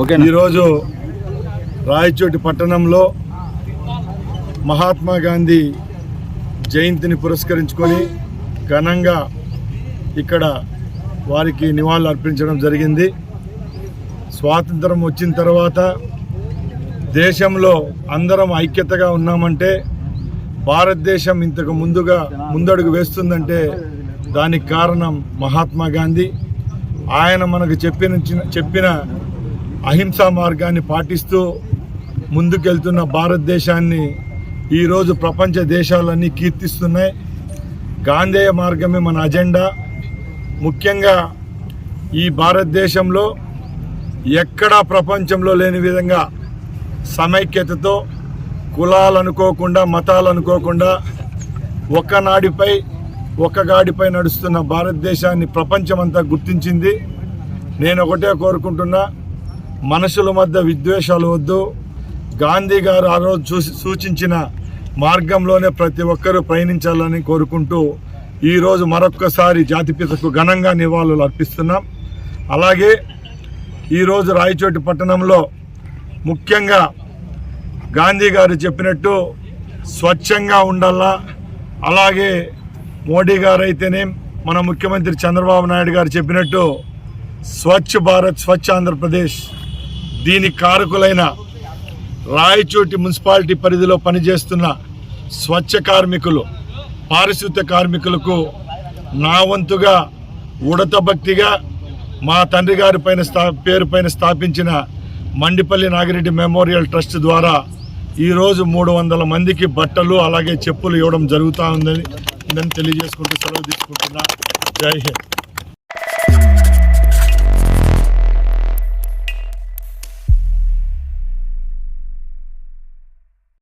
ఈరోజు రాయచోటి పట్టణంలో మహాత్మా గాంధీ జయంతిని పురస్కరించుకొని ఘనంగా ఇక్కడ వారికి నివాళులు అర్పించడం జరిగింది. స్వాతంత్రం వచ్చిన తర్వాత దేశంలో అందరం ఐక్యతగా ఉన్నామంటే భారతదేశం ఇంతకు ముందుగా ముందడుగు వేస్తుందంటే దానికి కారణం మహాత్మా గాంధీ. ఆయన మనకు చెప్పిన చెప్పిన అహింసా మార్గాన్ని పాటిస్తూ ముందుకెళ్తున్న భారతదేశాన్ని ఈరోజు ప్రపంచ దేశాలన్నీ కీర్తిస్తున్నాయి. గాంధేయ మార్గమే మన అజెండా. ముఖ్యంగా ఈ భారతదేశంలో ఎక్కడా ప్రపంచంలో లేని విధంగా సమైక్యతతో కులాలు అనుకోకుండా మతాలు అనుకోకుండా ఒక్క నాడిపై గాడిపై నడుస్తున్న భారతదేశాన్ని ప్రపంచమంతా గుర్తించింది. నేను ఒకటే కోరుకుంటున్నా మనుషుల మధ్య విద్వేషాలు వద్దు. గాంధీ గారు ఆ రోజు చూసి సూచించిన మార్గంలోనే ప్రతి ఒక్కరూ ప్రయాణించాలని కోరుకుంటూ ఈరోజు మరొక్కసారి జాతిపితకు ఘనంగా నివాళులు అర్పిస్తున్నాం. అలాగే ఈరోజు రాయచోటి పట్టణంలో ముఖ్యంగా గాంధీ గారు చెప్పినట్టు స్వచ్ఛంగా ఉండాలా? అలాగే మోడీ గారు అయితేనే మన ముఖ్యమంత్రి చంద్రబాబు నాయుడు గారు చెప్పినట్టు స్వచ్ఛ భారత్ స్వచ్ఛ ఆంధ్రప్రదేశ్ దీనికి కారకులైన రాయచోటి మున్సిపాలిటీ పరిధిలో పనిచేస్తున్న స్వచ్ఛ కార్మికులు పారిశుద్ధ్య కార్మికులకు నా వంతుగా ఉడత భక్తిగా మా తండ్రి గారి పైన స్థా పేరు పైన స్థాపించిన మండిపల్లి నాగిరెడ్డి మెమోరియల్ ట్రస్ట్ ద్వారా ఈరోజు మూడు వందల మందికి బట్టలు అలాగే చెప్పులు ఇవ్వడం జరుగుతూ ఉందని ఉందని తెలియజేసుకుంటూ సెలవు తీసుకుంటున్నా. జై హింద్.